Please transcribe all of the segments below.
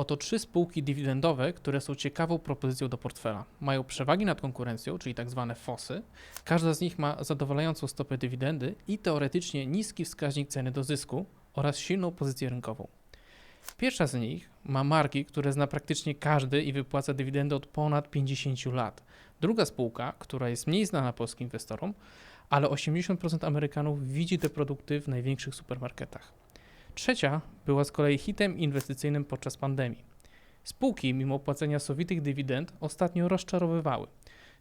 Oto trzy spółki dywidendowe, które są ciekawą propozycją do portfela. Mają przewagi nad konkurencją, czyli tak zwane FOSy. Każda z nich ma zadowalającą stopę dywidendy i teoretycznie niski wskaźnik ceny do zysku oraz silną pozycję rynkową. Pierwsza z nich ma marki, które zna praktycznie każdy i wypłaca dywidendę od ponad 50 lat. Druga spółka, która jest mniej znana polskim inwestorom, ale 80% Amerykanów widzi te produkty w największych supermarketach. Trzecia była z kolei hitem inwestycyjnym podczas pandemii. Spółki, mimo płacenia sowitych dywidend, ostatnio rozczarowywały.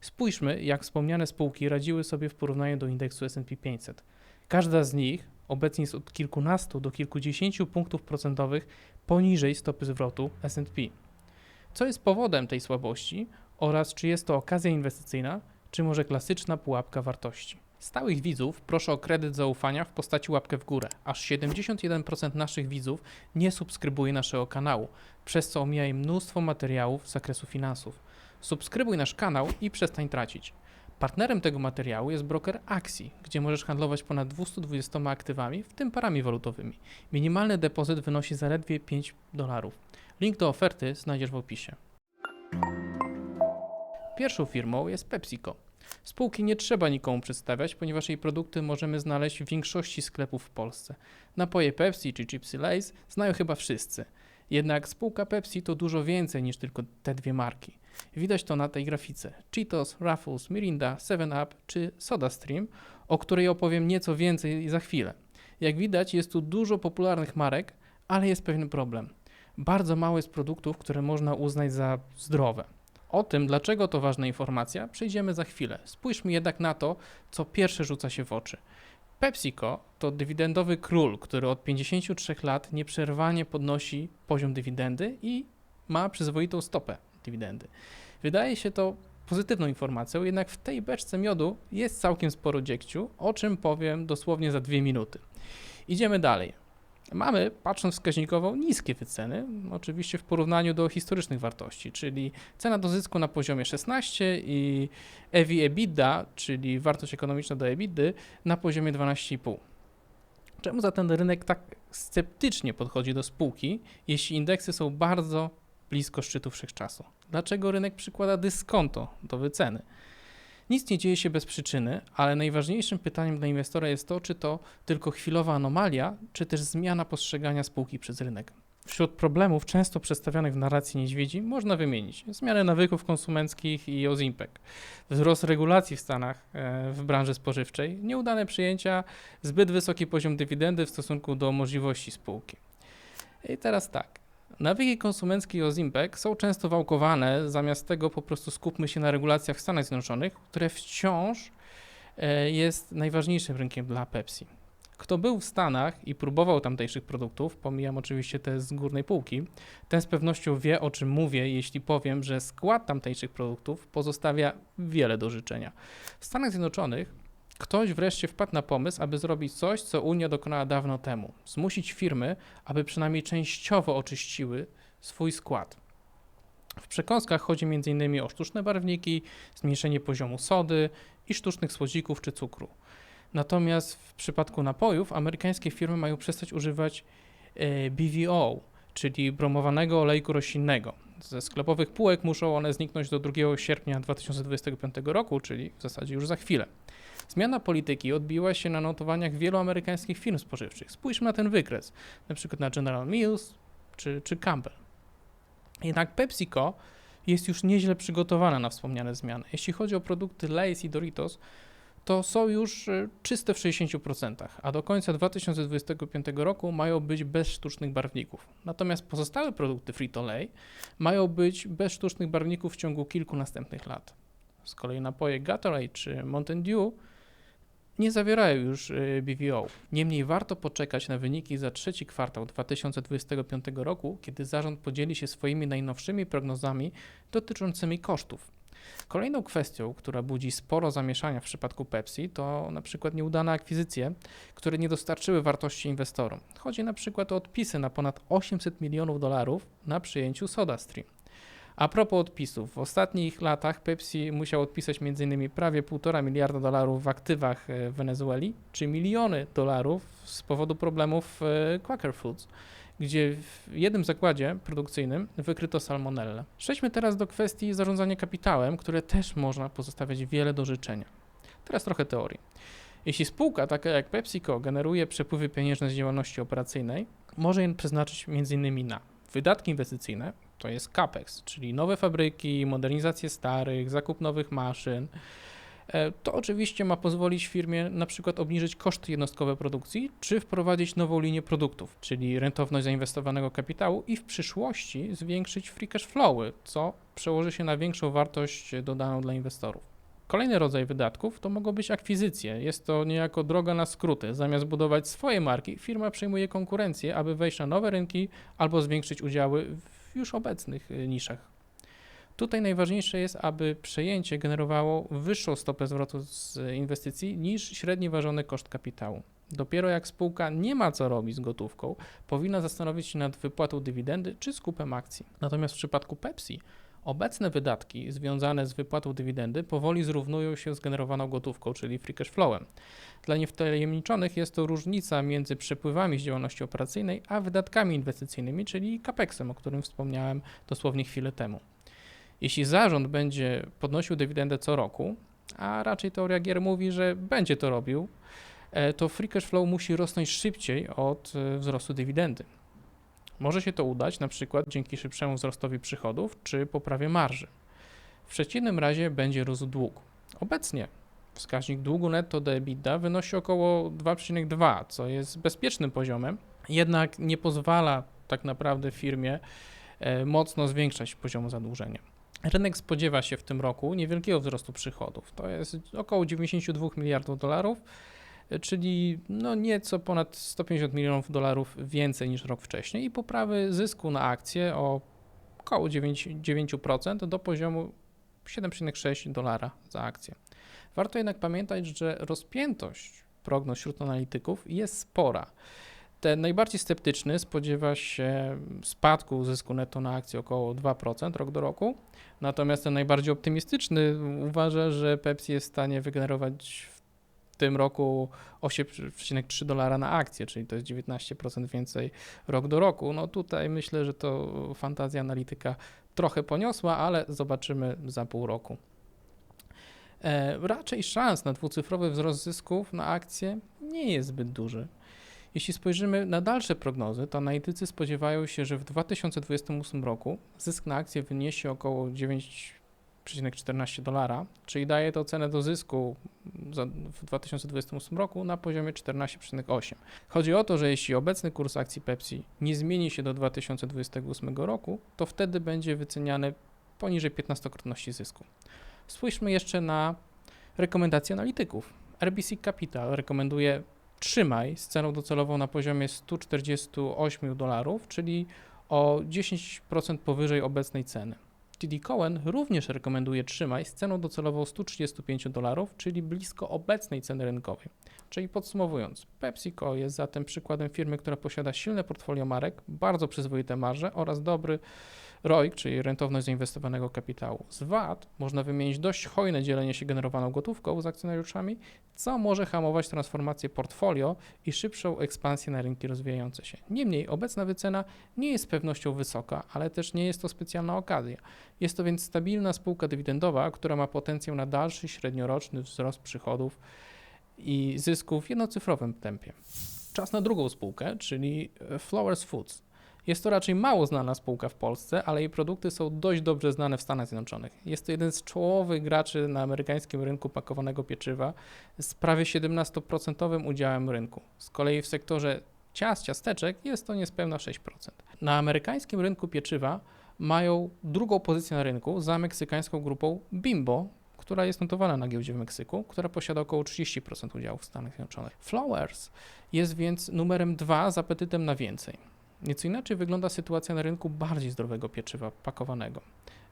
Spójrzmy, jak wspomniane spółki radziły sobie w porównaniu do indeksu S&P 500. Każda z nich obecnie jest od kilkunastu do kilkudziesięciu punktów procentowych poniżej stopy zwrotu S&P. Co jest powodem tej słabości oraz czy jest to okazja inwestycyjna, czy może klasyczna pułapka wartości? Stałych widzów proszę o kredyt zaufania w postaci łapkę w górę. Aż 71% naszych widzów nie subskrybuje naszego kanału, przez co omija mnóstwo materiałów z zakresu finansów. Subskrybuj nasz kanał i przestań tracić. Partnerem tego materiału jest broker Axi, gdzie możesz handlować ponad 220 aktywami, w tym parami walutowymi. Minimalny depozyt wynosi zaledwie 5 dolarów. Link do oferty znajdziesz w opisie. Pierwszą firmą jest PepsiCo. Spółki nie trzeba nikomu przedstawiać, ponieważ jej produkty możemy znaleźć w większości sklepów w Polsce. Napoje Pepsi czy chipsy Lay's znają chyba wszyscy. Jednak spółka Pepsi to dużo więcej niż tylko te dwie marki. Widać to na tej grafice. Cheetos, Ruffles, Mirinda, 7up czy SodaStream, o której opowiem nieco więcej za chwilę. Jak widać jest tu dużo popularnych marek, ale jest pewien problem. Bardzo mało jest produktów, które można uznać za zdrowe. O tym, dlaczego to ważna informacja, przejdziemy za chwilę. Spójrzmy jednak na to, co pierwsze rzuca się w oczy. PepsiCo to dywidendowy król, który od 53 lat nieprzerwanie podnosi poziom dywidendy i ma przyzwoitą stopę dywidendy. Wydaje się to pozytywną informacją, jednak w tej beczce miodu jest całkiem sporo dziegciu, o czym powiem dosłownie za dwie minuty. Idziemy dalej. Mamy, patrząc wskaźnikowo, niskie wyceny, oczywiście w porównaniu do historycznych wartości, czyli cena do zysku na poziomie 16 i EV EBITDA, czyli wartość ekonomiczna do EBITDA, na poziomie 12,5. Czemu za ten rynek tak sceptycznie podchodzi do spółki, jeśli indeksy są bardzo blisko szczytu wszechczasu? Dlaczego rynek przykłada dyskonto do wyceny? Nic nie dzieje się bez przyczyny, ale najważniejszym pytaniem dla inwestora jest to, czy to tylko chwilowa anomalia, czy też zmiana postrzegania spółki przez rynek. Wśród problemów często przedstawionych w narracji niedźwiedzi można wymienić zmianę nawyków konsumenckich i Ozimpek, wzrost regulacji w Stanach e, w branży spożywczej, nieudane przyjęcia, zbyt wysoki poziom dywidendy w stosunku do możliwości spółki. I teraz tak. Nawyki konsumenckie i Ozimpek są często wałkowane, zamiast tego po prostu skupmy się na regulacjach w Stanach Zjednoczonych, które wciąż e, jest najważniejszym rynkiem dla Pepsi. Kto był w Stanach i próbował tamtejszych produktów, pomijam oczywiście te z górnej półki, ten z pewnością wie o czym mówię, jeśli powiem, że skład tamtejszych produktów pozostawia wiele do życzenia. W Stanach Zjednoczonych Ktoś wreszcie wpadł na pomysł, aby zrobić coś, co Unia dokonała dawno temu. Zmusić firmy, aby przynajmniej częściowo oczyściły swój skład. W przekąskach chodzi m.in. o sztuczne barwniki, zmniejszenie poziomu sody i sztucznych słodzików czy cukru. Natomiast w przypadku napojów amerykańskie firmy mają przestać używać e, BVO, czyli bromowanego olejku roślinnego. Ze sklepowych półek muszą one zniknąć do 2 sierpnia 2025 roku, czyli w zasadzie już za chwilę. Zmiana polityki odbiła się na notowaniach wielu amerykańskich firm spożywczych. Spójrzmy na ten wykres, na przykład na General Mills czy, czy Campbell. Jednak PepsiCo jest już nieźle przygotowana na wspomniane zmiany. Jeśli chodzi o produkty Lay's i Doritos, to są już e, czyste w 60%, a do końca 2025 roku mają być bez sztucznych barwników. Natomiast pozostałe produkty Frito-Lay mają być bez sztucznych barwników w ciągu kilku następnych lat. Z kolei napoje Gatorade czy Mountain Dew nie zawierają już y, BVO. Niemniej warto poczekać na wyniki za trzeci kwartał 2025 roku, kiedy zarząd podzieli się swoimi najnowszymi prognozami dotyczącymi kosztów. Kolejną kwestią, która budzi sporo zamieszania w przypadku Pepsi, to na przykład nieudane akwizycje, które nie dostarczyły wartości inwestorom. Chodzi na przykład o odpisy na ponad 800 milionów dolarów na przyjęciu SodaStream. A propos odpisów, w ostatnich latach Pepsi musiał odpisać m.in. prawie 1,5 miliarda dolarów w aktywach e, w Wenezueli, czy miliony dolarów z powodu problemów e, Quaker Foods, gdzie w jednym zakładzie produkcyjnym wykryto salmonellę. Przejdźmy teraz do kwestii zarządzania kapitałem, które też można pozostawiać wiele do życzenia. Teraz trochę teorii. Jeśli spółka taka jak PepsiCo generuje przepływy pieniężne z działalności operacyjnej, może je przeznaczyć m.in. na wydatki inwestycyjne, to jest CAPEX, czyli nowe fabryki, modernizację starych, zakup nowych maszyn. E, to oczywiście ma pozwolić firmie na przykład obniżyć koszty jednostkowe produkcji, czy wprowadzić nową linię produktów, czyli rentowność zainwestowanego kapitału i w przyszłości zwiększyć free cash flowy, co przełoży się na większą wartość dodaną dla inwestorów. Kolejny rodzaj wydatków to mogą być akwizycje. Jest to niejako droga na skróty. Zamiast budować swoje marki, firma przejmuje konkurencję, aby wejść na nowe rynki albo zwiększyć udziały w już obecnych y, niszach. Tutaj najważniejsze jest, aby przejęcie generowało wyższą stopę zwrotu z inwestycji niż średni ważony koszt kapitału. Dopiero jak spółka nie ma co robić z gotówką, powinna zastanowić się nad wypłatą dywidendy czy skupem akcji. Natomiast w przypadku Pepsi Obecne wydatki związane z wypłatą dywidendy powoli zrównują się z generowaną gotówką, czyli free cash flowem. Dla niewtajemniczonych jest to różnica między przepływami z działalności operacyjnej a wydatkami inwestycyjnymi, czyli capexem, o którym wspomniałem dosłownie chwilę temu. Jeśli zarząd będzie podnosił dywidendę co roku, a raczej teoria gier mówi, że będzie to robił, e, to free cash flow musi rosnąć szybciej od e, wzrostu dywidendy. Może się to udać na przykład dzięki szybszemu wzrostowi przychodów czy poprawie marży. W przeciwnym razie będzie rósł dług. Obecnie wskaźnik długu netto do EBITDA wynosi około 2,2, co jest bezpiecznym poziomem, jednak nie pozwala tak naprawdę firmie e, mocno zwiększać poziomu zadłużenia. Rynek spodziewa się w tym roku niewielkiego wzrostu przychodów. To jest około 92 miliardów dolarów czyli no nieco ponad 150 milionów dolarów więcej niż rok wcześniej i poprawy zysku na akcję o około 9, 9% do poziomu 7,6 dolara za akcję. Warto jednak pamiętać, że rozpiętość prognoz wśród analityków jest spora. Ten najbardziej sceptyczny spodziewa się spadku zysku netto na akcję około 2% rok do roku, natomiast ten najbardziej optymistyczny uważa, że Pepsi jest w stanie wygenerować w tym roku 8,3 dolara na akcję, czyli to jest 19% więcej rok do roku. No tutaj myślę, że to fantazja analityka trochę poniosła, ale zobaczymy za pół roku. E, raczej szans na dwucyfrowy wzrost zysków na akcje nie jest zbyt duży. Jeśli spojrzymy na dalsze prognozy, to analitycy spodziewają się, że w 2028 roku zysk na akcję wyniesie około 9 14 dolara, czyli daje to cenę do zysku w 2028 roku na poziomie 14,8. Chodzi o to, że jeśli obecny kurs akcji Pepsi nie zmieni się do 2028 roku, to wtedy będzie wyceniany poniżej 15-krotności zysku. Spójrzmy jeszcze na rekomendacje analityków. RBC Capital rekomenduje trzymaj z ceną docelową na poziomie 148 dolarów, czyli o 10% powyżej obecnej ceny. TD Cowen również rekomenduje trzymaj z ceną docelową 135 dolarów, czyli blisko obecnej ceny rynkowej. Czyli podsumowując, PepsiCo jest zatem przykładem firmy, która posiada silne portfolio marek, bardzo przyzwoite marże oraz dobry ROIC, czyli rentowność zainwestowanego kapitału. Z VAT można wymienić dość hojne dzielenie się generowaną gotówką z akcjonariuszami, co może hamować transformację portfolio i szybszą ekspansję na rynki rozwijające się. Niemniej obecna wycena nie jest z pewnością wysoka, ale też nie jest to specjalna okazja. Jest to więc stabilna spółka dywidendowa, która ma potencjał na dalszy średnioroczny wzrost przychodów i zysków w jednocyfrowym tempie. Czas na drugą spółkę, czyli Flowers Foods. Jest to raczej mało znana spółka w Polsce, ale jej produkty są dość dobrze znane w Stanach Zjednoczonych. Jest to jeden z czołowych graczy na amerykańskim rynku pakowanego pieczywa z prawie 17% udziałem rynku. Z kolei w sektorze ciast, ciasteczek jest to niespełna 6%. Na amerykańskim rynku pieczywa mają drugą pozycję na rynku za meksykańską grupą Bimbo, która jest notowana na giełdzie w Meksyku, która posiada około 30% udziału w Stanach Zjednoczonych. Flowers jest więc numerem dwa z apetytem na więcej. Nieco inaczej wygląda sytuacja na rynku bardziej zdrowego pieczywa pakowanego,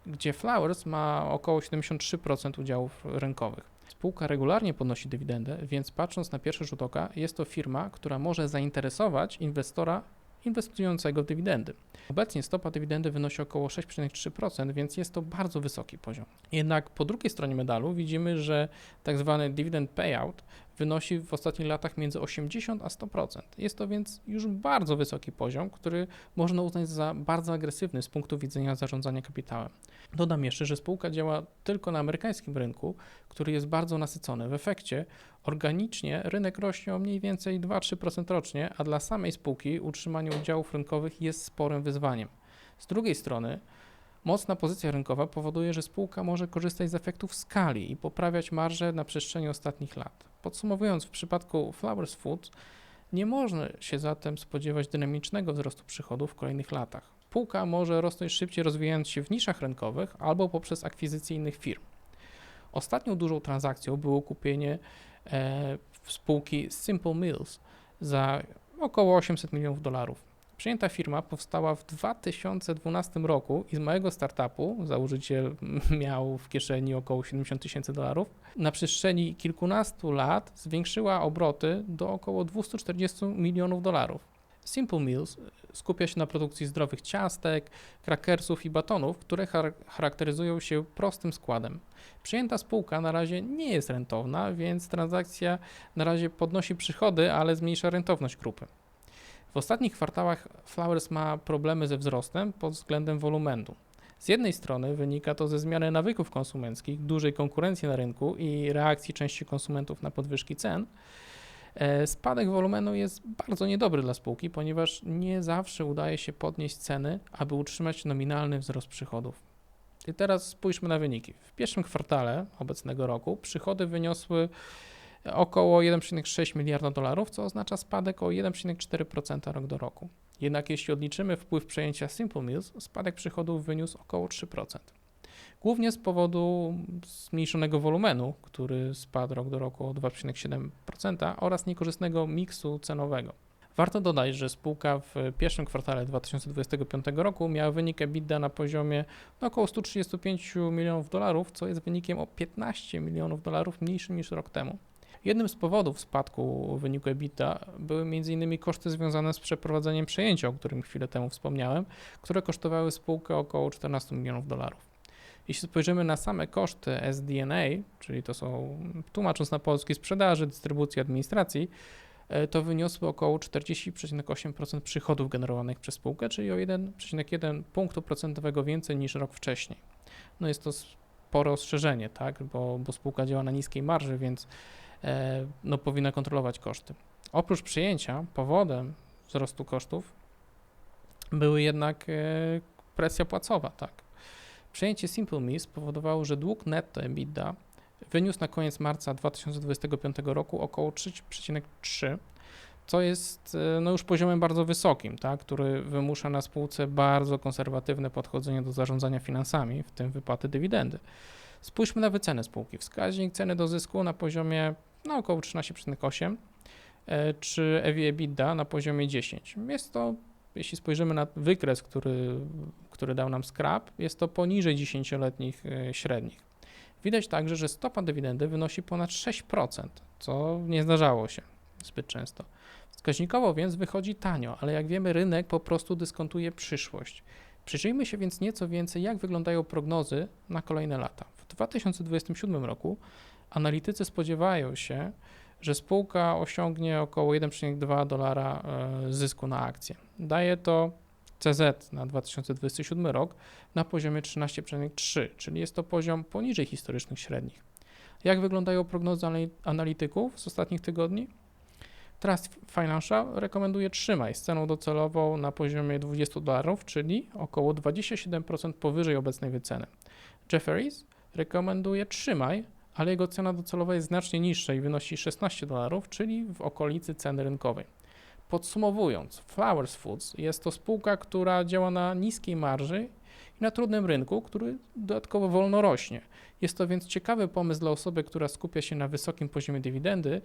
gdzie Flowers ma około 73% udziałów rynkowych. Spółka regularnie podnosi dywidendę, więc patrząc na pierwszy rzut oka, jest to firma, która może zainteresować inwestora inwestującego dywidendy. Obecnie stopa dywidendy wynosi około 6,3%, więc jest to bardzo wysoki poziom. Jednak po drugiej stronie medalu widzimy, że tak zwany dividend payout wynosi w ostatnich latach między 80 a 100%. Jest to więc już bardzo wysoki poziom, który można uznać za bardzo agresywny z punktu widzenia zarządzania kapitałem. Dodam jeszcze, że spółka działa tylko na amerykańskim rynku, który jest bardzo nasycony. W efekcie organicznie rynek rośnie o mniej więcej 2-3% rocznie, a dla samej spółki utrzymanie udziałów rynkowych jest sporym wyzwaniem. Z drugiej strony, Mocna pozycja rynkowa powoduje, że spółka może korzystać z efektów skali i poprawiać marże na przestrzeni ostatnich lat. Podsumowując, w przypadku Flowers Foods nie można się zatem spodziewać dynamicznego wzrostu przychodów w kolejnych latach. Spółka może rosnąć szybciej rozwijając się w niszach rynkowych albo poprzez akwizycję innych firm. Ostatnią dużą transakcją było kupienie e, spółki Simple Mills za około 800 milionów dolarów. Przyjęta firma powstała w 2012 roku i z małego startupu założyciel miał w kieszeni około 70 tysięcy dolarów. Na przestrzeni kilkunastu lat zwiększyła obroty do około 240 milionów dolarów. Simple Meals skupia się na produkcji zdrowych ciastek, krakersów i batonów, które charakteryzują się prostym składem. Przyjęta spółka na razie nie jest rentowna, więc transakcja na razie podnosi przychody, ale zmniejsza rentowność grupy. W ostatnich kwartałach Flowers ma problemy ze wzrostem pod względem wolumenu. Z jednej strony wynika to ze zmiany nawyków konsumenckich, dużej konkurencji na rynku i reakcji części konsumentów na podwyżki cen. E, spadek wolumenu jest bardzo niedobry dla spółki, ponieważ nie zawsze udaje się podnieść ceny, aby utrzymać nominalny wzrost przychodów. I teraz spójrzmy na wyniki. W pierwszym kwartale obecnego roku przychody wyniosły około 1,6 miliarda dolarów, co oznacza spadek o 1,4% rok do roku. Jednak jeśli odliczymy wpływ przejęcia Simple Mills, spadek przychodów wyniósł około 3%. Głównie z powodu zmniejszonego wolumenu, który spadł rok do roku o 2,7% oraz niekorzystnego miksu cenowego. Warto dodać, że spółka w pierwszym kwartale 2025 roku miała wynik EBITDA na poziomie no, około 135 milionów dolarów, co jest wynikiem o 15 milionów dolarów mniejszym niż rok temu. Jednym z powodów spadku wyniku EBITDA były m.in. koszty związane z przeprowadzeniem przejęcia, o którym chwilę temu wspomniałem, które kosztowały spółkę około 14 milionów dolarów. Jeśli spojrzymy na same koszty SDNA, czyli to są, tłumacząc na polski, sprzedaży, dystrybucji, administracji, e, to wyniosły około 40,8% przychodów generowanych przez spółkę, czyli o 1,1 punktu procentowego więcej niż rok wcześniej. No jest to spore ostrzeżenie, tak, bo, bo spółka działa na niskiej marży, więc no, powinna kontrolować koszty. Oprócz przyjęcia, powodem wzrostu kosztów były jednak e, presja płacowa, tak. Przejęcie Simple Me spowodowało, że dług netto EBITDA wyniósł na koniec marca 2025 roku około 3,3, co jest e, no, już poziomem bardzo wysokim, tak, który wymusza na spółce bardzo konserwatywne podchodzenie do zarządzania finansami, w tym wypłaty dywidendy. Spójrzmy na wycenę spółki. Wskaźnik ceny do zysku na poziomie no, około 13,8 e, czy EV/EBITDA na poziomie 10. Jest to, jeśli spojrzymy na wykres, który, który dał nam Scrap, jest to poniżej 10-letnich e, średnich. Widać także, że stopa dywidendy wynosi ponad 6%, co nie zdarzało się zbyt często. Wskaźnikowo więc wychodzi tanio, ale jak wiemy, rynek po prostu dyskontuje przyszłość. Przyjrzyjmy się więc nieco więcej, jak wyglądają prognozy na kolejne lata. W 2027 roku analitycy spodziewają się, że spółka osiągnie około 1,2 dolara e, zysku na akcję. Daje to CZ na 2027 rok na poziomie 13,3, czyli jest to poziom poniżej historycznych średnich. Jak wyglądają prognozy analityków z ostatnich tygodni? Trust Financial rekomenduje trzymaj z ceną docelową na poziomie 20 dolarów, czyli około 27% powyżej obecnej wyceny. Jefferies rekomenduje trzymaj, ale jego cena docelowa jest znacznie niższa i wynosi 16 dolarów, czyli w okolicy ceny rynkowej. Podsumowując, Flowers Foods jest to spółka, która działa na niskiej marży i na trudnym rynku, który dodatkowo wolno rośnie. Jest to więc ciekawy pomysł dla osoby, która skupia się na wysokim poziomie dywidendy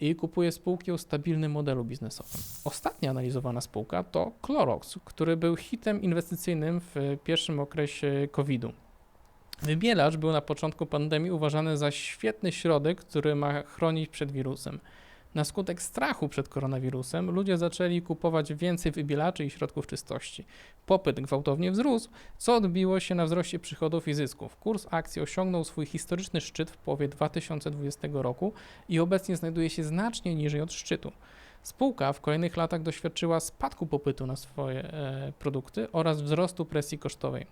i kupuje spółki o stabilnym modelu biznesowym. Ostatnia analizowana spółka to Clorox, który był hitem inwestycyjnym w pierwszym okresie COVID-u. Wybielacz był na początku pandemii uważany za świetny środek, który ma chronić przed wirusem. Na skutek strachu przed koronawirusem ludzie zaczęli kupować więcej wybielaczy i środków czystości. Popyt gwałtownie wzrósł, co odbiło się na wzroście przychodów i zysków. Kurs akcji osiągnął swój historyczny szczyt w połowie 2020 roku i obecnie znajduje się znacznie niżej od szczytu. Spółka w kolejnych latach doświadczyła spadku popytu na swoje e, produkty oraz wzrostu presji kosztowej.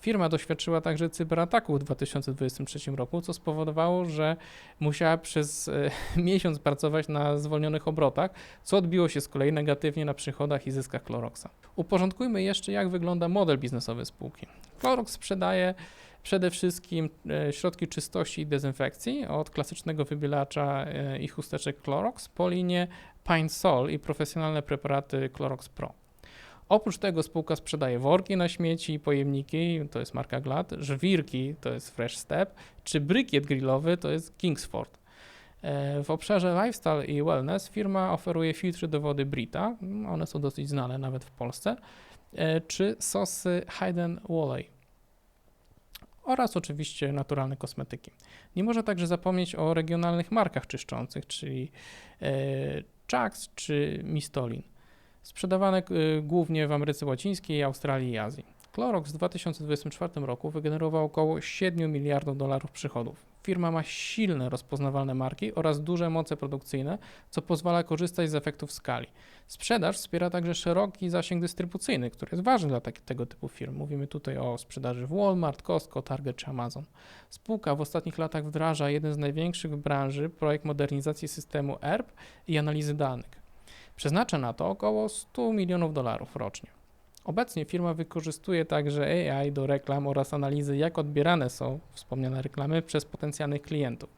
Firma doświadczyła także cyberataku w 2023 roku, co spowodowało, że musiała przez e, miesiąc pracować na zwolnionych obrotach, co odbiło się z kolei negatywnie na przychodach i zyskach Cloroxa. Uporządkujmy jeszcze, jak wygląda model biznesowy spółki. Clorox sprzedaje przede wszystkim e, środki czystości i dezynfekcji, od klasycznego wybielacza e, i chusteczek Clorox po linię Pine Sol i profesjonalne preparaty Clorox Pro. Oprócz tego spółka sprzedaje worki na śmieci i pojemniki, to jest marka Glad, żwirki, to jest Fresh Step, czy brykiet grillowy, to jest Kingsford. E, w obszarze lifestyle i wellness firma oferuje filtry do wody Brita, one są dosyć znane nawet w Polsce, czy sosy Hayden Walley oraz oczywiście naturalne kosmetyki. Nie można także zapomnieć o regionalnych markach czyszczących, czyli Chucks czy Mistolin, sprzedawane e, głównie w Ameryce Łacińskiej, Australii i Azji. Clorox w 2024 roku wygenerował około 7 miliardów dolarów przychodów. Firma ma silne, rozpoznawalne marki oraz duże moce produkcyjne, co pozwala korzystać z efektów skali. Sprzedaż wspiera także szeroki zasięg dystrybucyjny, który jest ważny dla tak, tego typu firm. Mówimy tutaj o sprzedaży w Walmart, Costco, Target czy Amazon. Spółka w ostatnich latach wdraża jeden z największych w branży projekt modernizacji systemu ERP i analizy danych. Przeznacza na to około 100 milionów dolarów rocznie. Obecnie firma wykorzystuje także AI do reklam oraz analizy, jak odbierane są wspomniane reklamy przez potencjalnych klientów.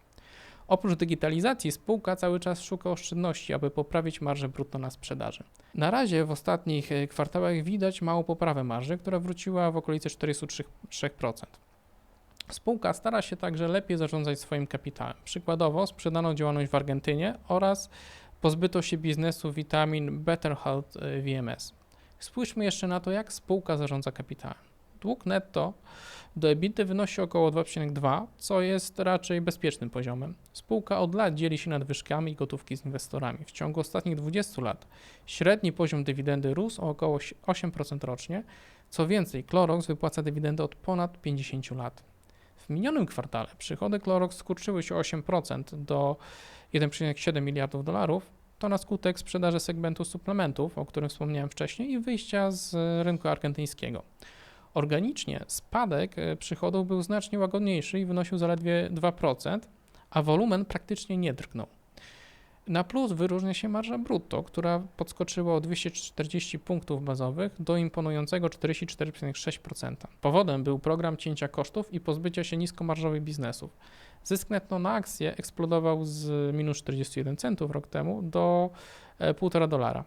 Oprócz digitalizacji spółka cały czas szuka oszczędności, aby poprawić marżę brutto na sprzedaży. Na razie w ostatnich e, kwartałach widać małą poprawę marży, która wróciła w okolice 43%. Spółka stara się także lepiej zarządzać swoim kapitałem. Przykładowo sprzedano działalność w Argentynie oraz pozbyto się biznesu witamin Better Health e, VMS. Spójrzmy jeszcze na to, jak spółka zarządza kapitałem. Dług netto do EBITDA wynosi około 2,2, co jest raczej bezpiecznym poziomem. Spółka od lat dzieli się nadwyżkami i gotówki z inwestorami. W ciągu ostatnich 20 lat średni poziom dywidendy rósł o około 8% rocznie. Co więcej, Clorox wypłaca dywidendę od ponad 50 lat. W minionym kwartale przychody Clorox skurczyły się o 8% do 1,7 miliardów dolarów, to na skutek sprzedaży segmentu suplementów, o którym wspomniałem wcześniej, i wyjścia z rynku argentyńskiego. Organicznie spadek e, przychodów był znacznie łagodniejszy i wynosił zaledwie 2%, a wolumen praktycznie nie drgnął. Na plus wyróżnia się marża brutto, która podskoczyła o 240 punktów bazowych do imponującego 44,6%. Powodem był program cięcia kosztów i pozbycia się niskomarżowych biznesów. Zysk netto na akcję eksplodował z minus 41 centów rok temu do 1,5 e, dolara.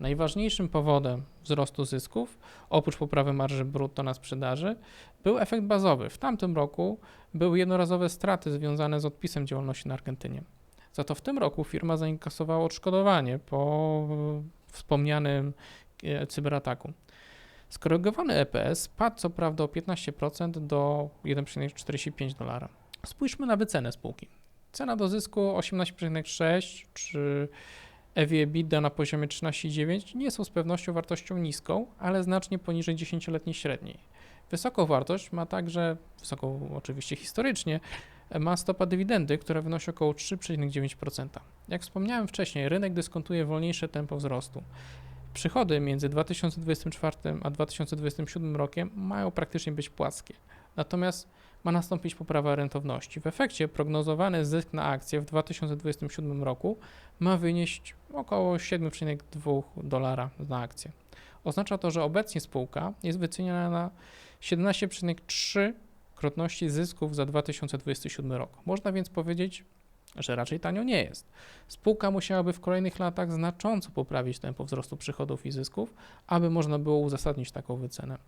Najważniejszym powodem wzrostu zysków, oprócz poprawy marży brutto na sprzedaży, był efekt bazowy. W tamtym roku były jednorazowe straty związane z odpisem działalności na Argentynie. Za to w tym roku firma zainkasowała odszkodowanie po wspomnianym e, cyberataku. Skorygowany EPS spadł co prawda o 15% do 1,45 dolara. Spójrzmy na wycenę spółki. Cena do zysku 18,6 czy EV/EBITDA na poziomie 13,9 nie są z pewnością wartością niską, ale znacznie poniżej 10-letniej średniej. Wysoką wartość ma także, wysoką oczywiście historycznie, ma stopa dywidendy, która wynosi około 3,9%. Jak wspomniałem wcześniej, rynek dyskontuje wolniejsze tempo wzrostu. Przychody między 2024 a 2027 rokiem mają praktycznie być płaskie. Natomiast ma nastąpić poprawa rentowności. W efekcie prognozowany zysk na akcję w 2027 roku ma wynieść około 7,2 dolara na akcję. Oznacza to, że obecnie spółka jest wyceniana na 17,3 krotności zysków za 2027 rok. Można więc powiedzieć, że raczej tanio nie jest. Spółka musiałaby w kolejnych latach znacząco poprawić tempo wzrostu przychodów i zysków, aby można było uzasadnić taką wycenę.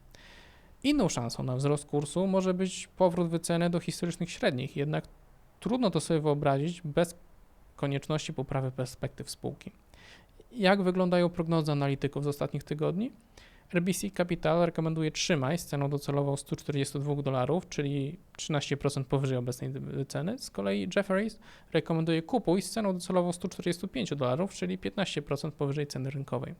Inną szansą na wzrost kursu może być powrót wyceny do historycznych średnich, jednak trudno to sobie wyobrazić bez konieczności poprawy perspektyw spółki. Jak wyglądają prognozy analityków z ostatnich tygodni? RBC Capital rekomenduje trzymaj z ceną docelową 142 dolarów, czyli 13% powyżej obecnej ceny. Z kolei Jefferies rekomenduje kupuj z ceną docelową 145 dolarów, czyli 15% powyżej ceny rynkowej.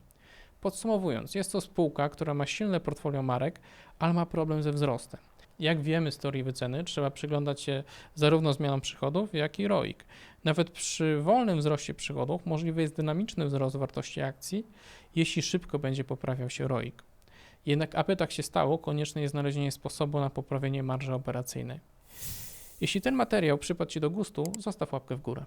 Podsumowując, jest to spółka, która ma silne portfolio marek, ale ma problem ze wzrostem. Jak wiemy z teorii wyceny, trzeba przyglądać się zarówno zmianom przychodów, jak i ROIC. Nawet przy wolnym wzroście przychodów możliwy jest dynamiczny wzrost wartości akcji, jeśli szybko będzie poprawiał się ROIC. Jednak aby tak się stało, konieczne jest znalezienie sposobu na poprawienie marży operacyjnej. Jeśli ten materiał przypadł Ci do gustu, zostaw łapkę w górę.